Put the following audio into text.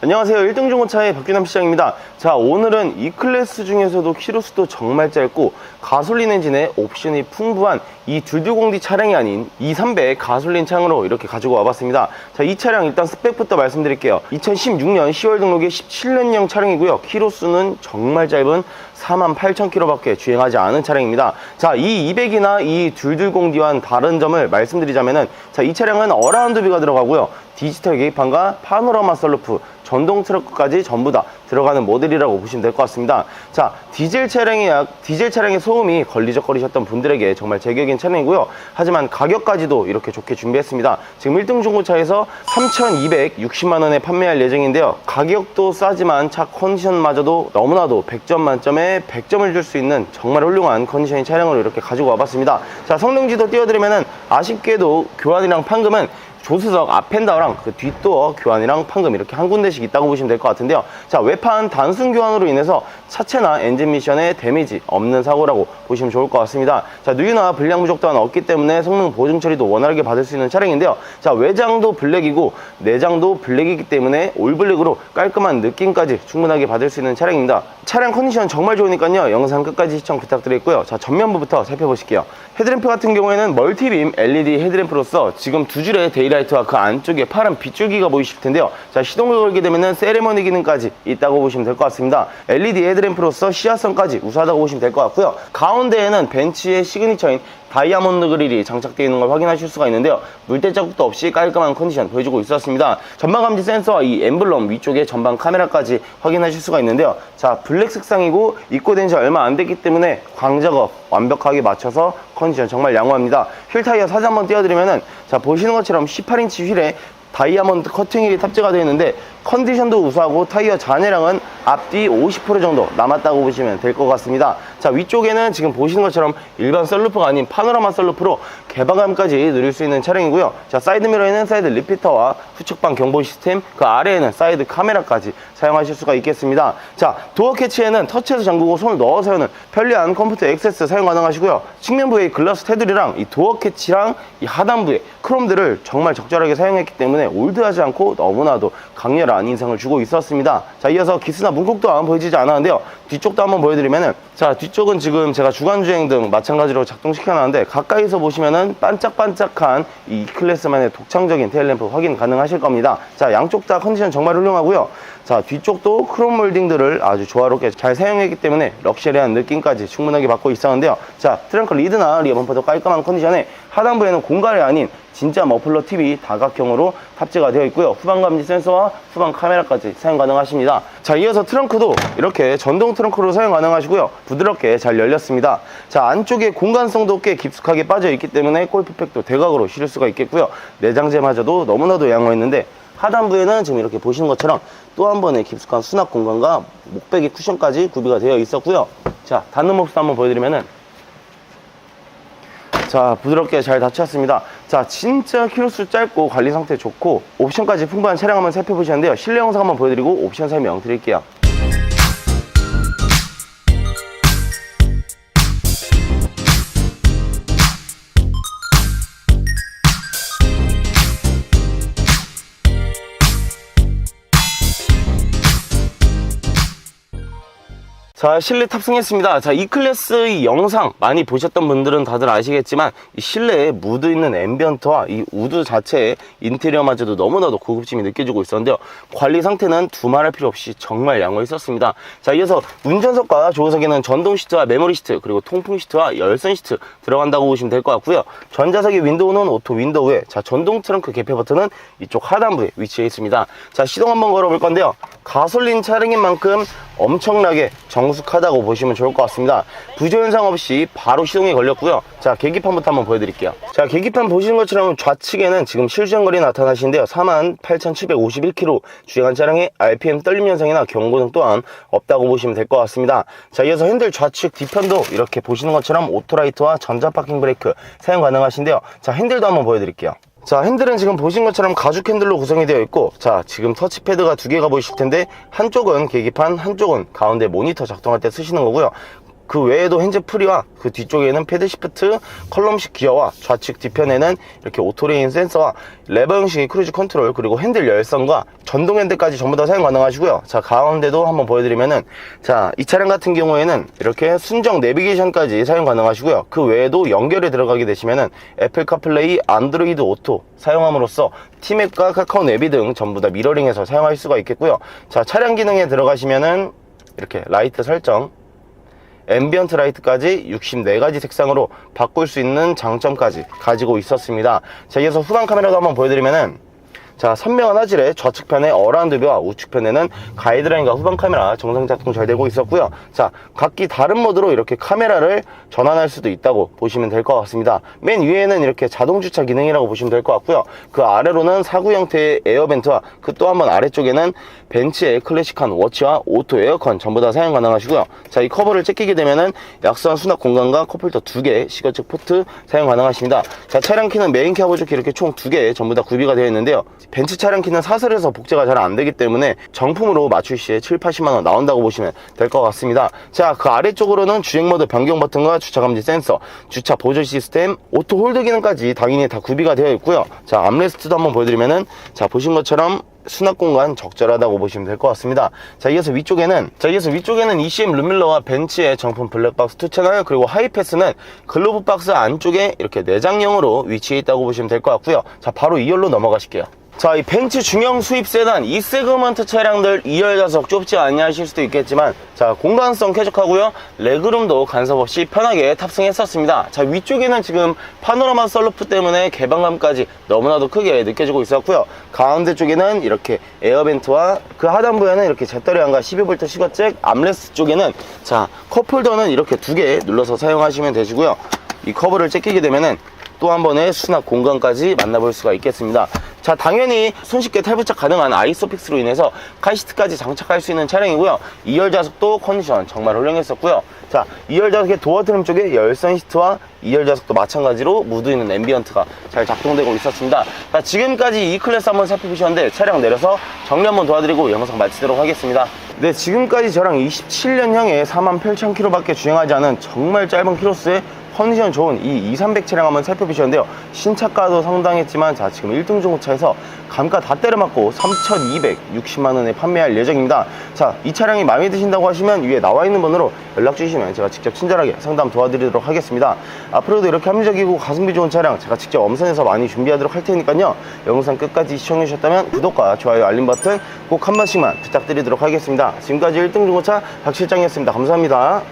안녕하세요. 1등 중고차의 박규남 시장입니다. 자 오늘은 이 클래스 중에서도 키로수도 정말 짧고 가솔린 엔진에 옵션이 풍부한 이 둘둘공디 차량이 아닌 2300 가솔린 창으로 이렇게 가지고 와봤습니다. 자 이 차량 일단 스펙부터 말씀드릴게요. 2016년 10월 등록의 17년형 차량이고요. 키로수는 정말 짧은 48,000km 밖에 주행하지 않은 차량입니다. 자, 이 200이나 이 둘둘공디와는 다른 점을 말씀드리자면은 자, 이 차량은 어라운드비가 들어가고요. 디지털 계기판과 파노라마 썰루프, 전동 트럭까지 전부 다 들어가는 모델이라고 보시면 될 것 같습니다. 자, 디젤 차량의 약, 디젤 차량의 소음이 걸리적거리셨던 분들에게 정말 제격인 차량이고요. 하지만 가격까지도 이렇게 좋게 준비했습니다. 지금 1등 중고차에서 3,260만 원에 판매할 예정인데요. 가격도 싸지만 차 컨디션마저도 너무나도 100점 만점에 100점을 줄 수 있는 정말 훌륭한 컨디션의 차량으로 이렇게 가지고 와봤습니다. 자, 성능지도 띄워드리면은 아쉽게도 교환이랑 판금은 조수석 앞엔다우랑 그 뒷도어 교환이랑 판금 이렇게 한 군데씩 있다고 보시면 될 것 같은데요. 자, 외판 단순 교환으로 인해서 차체나 엔진 미션에 데미지 없는 사고라고 보시면 좋을 것 같습니다. 자, 누유나 불량 부족 또한 없기 때문에 성능 보증 처리도 원활하게 받을 수 있는 차량인데요. 자, 외장도 블랙이고 내장도 블랙이기 때문에 올블랙으로 깔끔한 느낌까지 충분하게 받을 수 있는 차량입니다. 차량 컨디션 정말 좋으니까요. 영상 끝까지 시청 부탁드리고요. 자, 전면부부터 살펴보실게요. 헤드램프 같은 경우에는 멀티빔 LED 헤드램프로서 지금 두 줄의 데이라이트와 그 안쪽에 파란 빗줄기가 보이실 텐데요. 자, 시동을 걸게 되면은 세레머니 기능까지 있다고 보시면 될 것 같습니다. LED 헤드램프 로서 시야성까지 우수하다고 보시면 될 것 같고요. 가운데에는 벤츠의 시그니처인 다이아몬드 그릴이 장착되어 있는 걸 확인하실 수가 있는데요. 물때 자국도 없이 깔끔한 컨디션 보여주고 있었습니다. 전방 감지 센서와 이 엠블럼 위쪽에 전방 카메라까지 확인하실 수가 있는데요. 자, 블랙 색상이고 입고된 지 얼마 안 됐기 때문에 광작업 완벽하게 맞춰서 컨디션 정말 양호합니다. 휠 타이어 사진 한번 띄워드리면은 자, 보시는 것처럼 18인치 휠에 다이아몬드 커팅휠이 탑재가 되어 있는데 컨디션도 우수하고 타이어 잔해량은 앞뒤 50% 정도 남았다고 보시면 될 것 같습니다. 자 위쪽에는 지금 보시는 것처럼 일반 썰루프가 아닌 파노라마 썰루프로 개방감까지 누릴 수 있는 차량이고요. 자 사이드 미러에는 사이드 리피터와 후측방 경보 시스템 그 아래에는 사이드 카메라까지 사용하실 수가 있겠습니다. 자 도어 캐치에는 터치해서 잠그고 손을 넣어서 여는 편리한 컴퓨터 액세스 사용 가능하시고요. 측면부의 글라스 테두리랑 이 도어 캐치랑 이 하단부의 크롬들을 정말 적절하게 사용했기 때문에 올드하지 않고 너무나도 강렬한 인상을 주고 있었습니다. 자, 이어서 기스나 문콕 또한 보여지지 않았는데요. 뒤쪽도 한번 보여드리면은, 자, 뒤쪽은 지금 제가 주간주행 등 마찬가지로 작동시켜놨는데, 가까이서 보시면은 반짝반짝한 이 클래스만의 독창적인 테일램프 확인 가능하실 겁니다. 자, 양쪽 다 컨디션 정말 훌륭하고요. 자, 뒤쪽도 크롬 몰딩들을 아주 조화롭게 잘 사용했기 때문에 럭셔리한 느낌까지 충분하게 받고 있었는데요. 자, 트렁크 리드나 리어 범퍼도 깔끔한 컨디션에 하단부에는 공갈이 아닌 진짜 머플러 TV 다각형으로 탑재가 되어 있고요. 후방 감지 센서와 후방 카메라까지 사용 가능하십니다. 자, 이어서 트렁크도 이렇게 전동 트렁크로 사용 가능하시고요. 부드럽게 잘 열렸습니다. 자, 안쪽에 공간성도 꽤 깊숙하게 빠져 있기 때문에 골프백도 대각으로 실을 수가 있겠고요. 내장재마저도 너무나도 양호했는데 하단부에는 지금 이렇게 보시는 것처럼 또 한 번의 깊숙한 수납 공간과 목베개 쿠션까지 구비가 되어 있었고요. 자, 닫는 모습도 한번 보여드리면은 자 부드럽게 잘 닫혔습니다. 자 진짜 키로수 짧고 관리 상태 좋고 옵션까지 풍부한 차량 한번 살펴보시는데요. 실내 영상 한번 보여드리고 옵션 설명 드릴게요 자, 실내 탑승했습니다. 자, 이 클래스 이 영상 많이 보셨던 분들은 다들 아시겠지만, 이 실내에 무드 있는 앰비언트와 이 우드 자체의 인테리어마저도 너무나도 고급짐이 느껴지고 있었는데요. 관리 상태는 두말할 필요 없이 정말 양호했었습니다. 자, 이어서 운전석과 조수석에는 전동 시트와 메모리 시트, 그리고 통풍 시트와 열선 시트 들어간다고 보시면 될 것 같고요. 전자석의 윈도우는 오토 윈도우에, 자, 전동 트렁크 개폐 버튼은 이쪽 하단부에 위치해 있습니다. 자, 시동 한번 걸어볼 건데요. 가솔린 차량인 만큼 엄청나게 정 숙하다고 보시면 좋을 것 같습니다. 부조현상 없이 바로 시동이 걸렸고요. 자, 계기판부터 한번 보여드릴게요. 자, 계기판 보시는 것처럼 좌측에는 지금 실주행거리 나타나시는데요. 48,751km 주행한 차량의 RPM 떨림 현상이나 경고등 또한 없다고 보시면 될 것 같습니다. 자, 이어서 핸들 좌측 뒤편도 이렇게 보시는 것처럼 오토라이트와 전자 파킹 브레이크 사용 가능하신데요. 자, 핸들도 한번 보여드릴게요. 자 핸들은 지금 보신 것처럼 가죽 핸들로 구성이 되어 있고 자 지금 터치패드가 두 개가 보이실 텐데 한쪽은 계기판 한쪽은 가운데 모니터 작동할 때 쓰시는 거고요 그 외에도 핸즈 프리와 그 뒤쪽에는 패드 시프트, 컬럼식 기어와 좌측 뒤편에는 이렇게 오토레인 센서와 레버 형식의 크루즈 컨트롤 그리고 핸들 열선과 전동 핸들까지 전부 다 사용 가능하시고요. 자 가운데도 한번 보여드리면은 자 이 차량 같은 경우에는 이렇게 순정 내비게이션까지 사용 가능하시고요. 그 외에도 연결에 들어가게 되시면은 애플 카플레이, 안드로이드 오토 사용함으로써 티맵과 카카오 내비 등 전부 다 미러링해서 사용할 수가 있겠고요. 자 차량 기능에 들어가시면은 이렇게 라이트 설정 앰비언트 라이트까지 64가지 색상으로 바꿀 수 있는 장점까지 가지고 있었습니다. 자, 이어서 후방 카메라도 한번 보여드리면은 자, 선명한 화질의 좌측편에 어라운드 뷰와 우측편에는 가이드라인과 후방 카메라 정상 작동 잘 되고 있었고요. 자, 각기 다른 모드로 이렇게 카메라를 전환할 수도 있다고 보시면 될 것 같습니다. 맨 위에는 이렇게 자동 주차 기능이라고 보시면 될 것 같고요. 그 아래로는 사구 형태의 에어벤트와 그 또 한 번 아래쪽에는 벤츠의 클래식한 워치와 오토 에어컨 전부 다 사용 가능하시고요. 자, 이 커버를 제끼게 되면은 약선 수납 공간과 컵홀더 두 개, 시거 측 포트 사용 가능하십니다. 자, 차량 키는 메인 캐버조키 이렇게 총 두 개 전부 다 구비가 되어 있는데요. 벤츠 차량 키는 사설에서 복제가 잘 안 되기 때문에 정품으로 맞출 시에 7, 80만 원 나온다고 보시면 될 것 같습니다. 자, 그 아래쪽으로는 주행 모드 변경 버튼과 주차 감지 센서, 주차 보조 시스템, 오토 홀드 기능까지 당연히 다 구비가 되어 있고요. 자, 암레스트도 한번 보여드리면은 자, 보신 것처럼 수납 공간 적절하다고 보시면 될 것 같습니다. 자, 이어서 위쪽에는, 자, 이어서 위쪽에는 ECM 룸밀러와 벤츠의 정품 블랙박스 2채널, 그리고 하이패스는 글로브 박스 안쪽에 이렇게 내장형으로 위치해 있다고 보시면 될 것 같고요. 자, 바로 2열로 넘어가실게요. 자, 이 벤츠 중형 수입 세단, 이 세그먼트 차량들 2열 좌석 좁지 않냐 하실 수도 있겠지만, 자, 공간성 쾌적하고요. 레그룸도 간섭 없이 편하게 탑승했었습니다. 자, 위쪽에는 지금 파노라마 썰루프 때문에 개방감까지 너무나도 크게 느껴지고 있었고요. 가운데 쪽에는 이렇게 에어벤트와 그 하단부에는 이렇게 제터리안과 12V 시거잭, 암레스 쪽에는 자, 컵홀더는 이렇게 두 개 눌러서 사용하시면 되시고요. 이 커버를 제끼게 되면은 또 한 번의 수납 공간까지 만나볼 수가 있겠습니다. 자, 당연히 손쉽게 탈부착 가능한 아이소픽스로 인해서 카시트까지 장착할 수 있는 차량이고요. 2열 좌석도 컨디션 정말 훌륭했었고요. 자, 2열 좌석의 도어 트림 쪽에 열선 시트와 2열 좌석도 마찬가지로 무드 있는 앰비언트가 잘 작동되고 있었습니다. 자, 지금까지 이 클래스 한번 살펴보셨는데 차량 내려서 정리 한번 도와드리고 영상 마치도록 하겠습니다. 네, 지금까지 저랑 27년형의 48,000km밖에 주행하지 않은 정말 짧은 키로수에 컨디션 좋은 이 2300 차량 한번 살펴보셨는데요. 신차가도 상당했지만 자 지금 1등 중고차에서 감가 다 때려맞고 3260만 원에 판매할 예정입니다. 자, 이 차량이 마음에 드신다고 하시면 위에 나와 있는 번호로 연락 주시면 제가 직접 친절하게 상담 도와드리도록 하겠습니다. 앞으로도 이렇게 합리적이고 가성비 좋은 차량 제가 직접 엄선해서 많이 준비하도록 할 테니까요. 영상 끝까지 시청해 주셨다면 구독과 좋아요 알림 버튼 꼭 한 번씩만 부탁드리도록 하겠습니다. 지금까지 1등 중고차 박 실장이었습니다. 감사합니다.